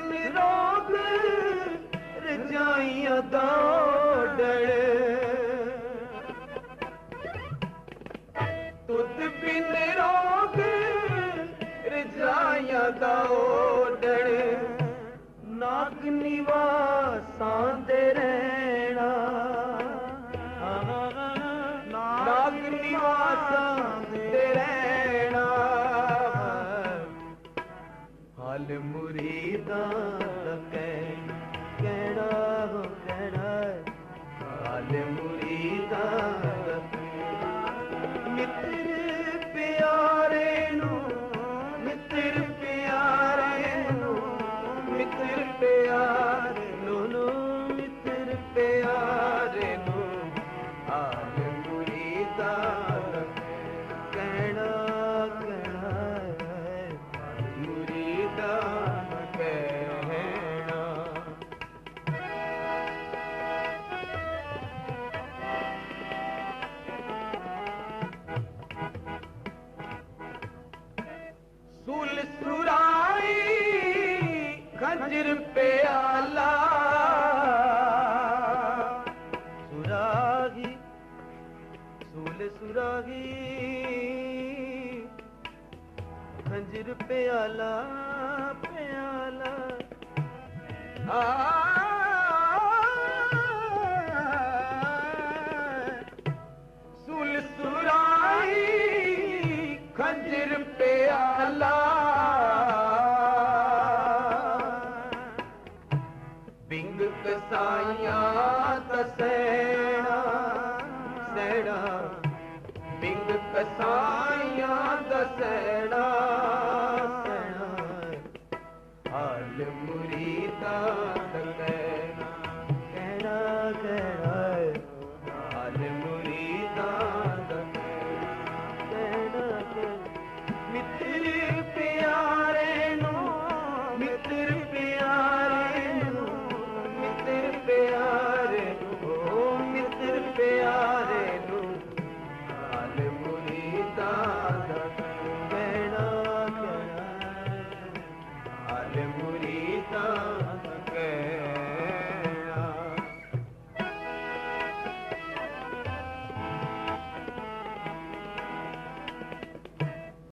ਬਿਨ ਰੋਗ ਰਜਾਈਆਂ ਦੌੜੜ ਤੁਧ ਬਿਨ ਰੋਗ ਰਜਾਈਆਂ ਦੌੜੜ ਨਾਗ ਨਿਵਾਸਾਂ ਦੇ ਮੁਰੀਦਾਂ ਦਾ ਕਹਿ ਕਹਿਣਾ ਹੋ ਕਹਿਣਾ ਹਾਲ ਮੁਰੀਦਾਂ ਦਾ ਮਿੱਤਰ ਪਿਆਰੇ ਨੂੰ, ਮਿੱਤਰ ਪਿਆਰੇ ਨੂੰ, ਮਿੱਤਰ ਪਿਆਰੇ ਸੁਲ ਸੁਰਾਈ ਖੰਜਰ ਪਿਆਲਾ ਸੁਰਾਗੀ ਸੁਲ ਸੁਰਾਗੀ ਖੰਜਰ ਪਿਆਲਾ ਪਿਆਲਾ ਆ ਕਸਾਈਆਂ ਦਸੈਣਾ। ਸੈਣਾ ਹਾਲ ਮੁਰੀਦਾ ਦਾ ਕਹਿਣਾ ਕਹਿਣਾ। ਕਹਿਣਾ ਹਾਲ ਮੁਰੀਦਾ ਦਾ ਕਹਿਣਾ ਕਹਿਣਾ। ਮਿੱਤਰ ਪਿਆਰੇ ਨੂੰ, ਮਿੱਤਰ